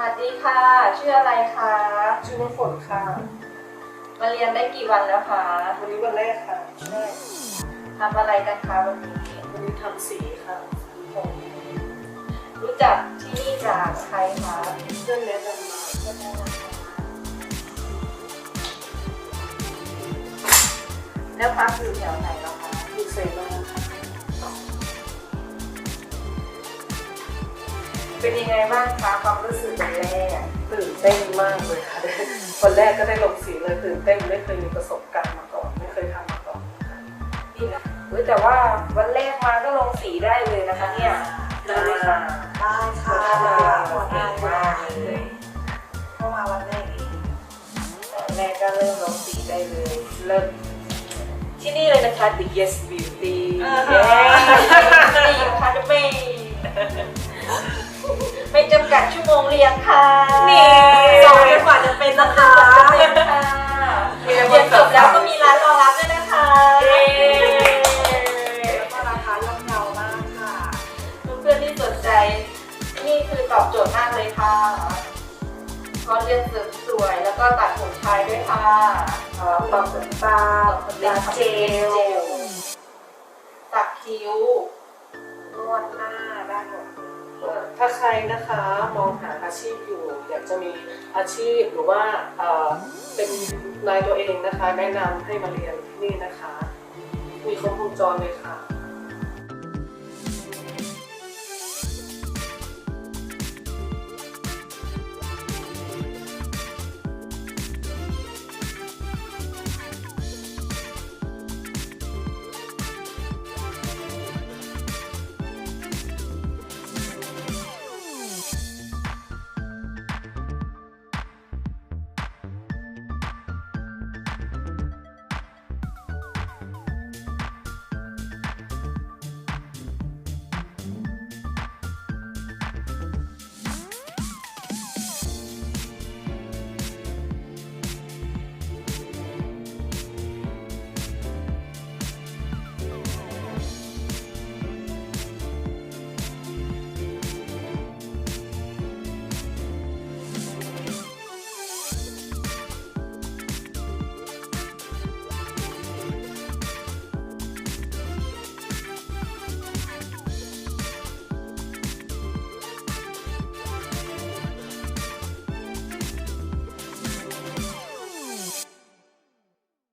วัสดีค่ะ ชื่ออะไรคะชื่อน้ำฝนค่ะ มาเรียนได้กี่วันแล้วคะวันนี้วันแรกค่ะแรกทำอะไรกันคะวันนี้ วันนี้ทำสีค่ะผมรู้จักที่นี่จากใครคะเพื่อนแนะนำมาแล้วพักอยู่แถวไหนเหรอคะดีไซเนอ เป็นยังไงบ้างคะความรู้สึกวันแรกตื่นเต้นมากเลยค่ะวันแรกก็ได้ลงสีเลยตื่นเต้นไม่เคยมีประสบการณ์มาก่อนไม่เคยทำมาก่อนค่ะนี่นะเฮ้ยแต่ว่าวันแรกมาก็ลงสีได้เลยนะคะเนี่ยได้เลยค่ะได้ค่ะได้หัวหน้ามามาเลยเข้ามาวันแรกเองวันแรกก็เริ่มลงสีได้เลยเริ่มที่นี่เลยนะคะ The Yes Beauty เย้นี่ค่ะ ดชั่วโมงเรียนค่ะนี่สองจนกว่าจะเป็นนะคะเรียนค่ะเรียนจบแล้วก็มีร้านรองรับด้วยนะคะแล้วก็ราคาย่อมเยาวมากค่ะเพื่อนๆที่สนใจ นี่คือตอบโจทย์มากเลยค่ะคอร์สเรียนเสริมสวยแล้วก็ตัดผมชายด้วยค่ะอ่าปรับขนตาเล็บเจลตักคิ้วนวดหน้าได้หมด ถ้าใครนะคะมองหาอาชีพอยู่ อยากจะมีอาชีพหรือว่าเป็นนายตัวเองนะคะ แนะนำให้มาเรียนที่นี่นะคะ มีครบวงจรเลยค่ะ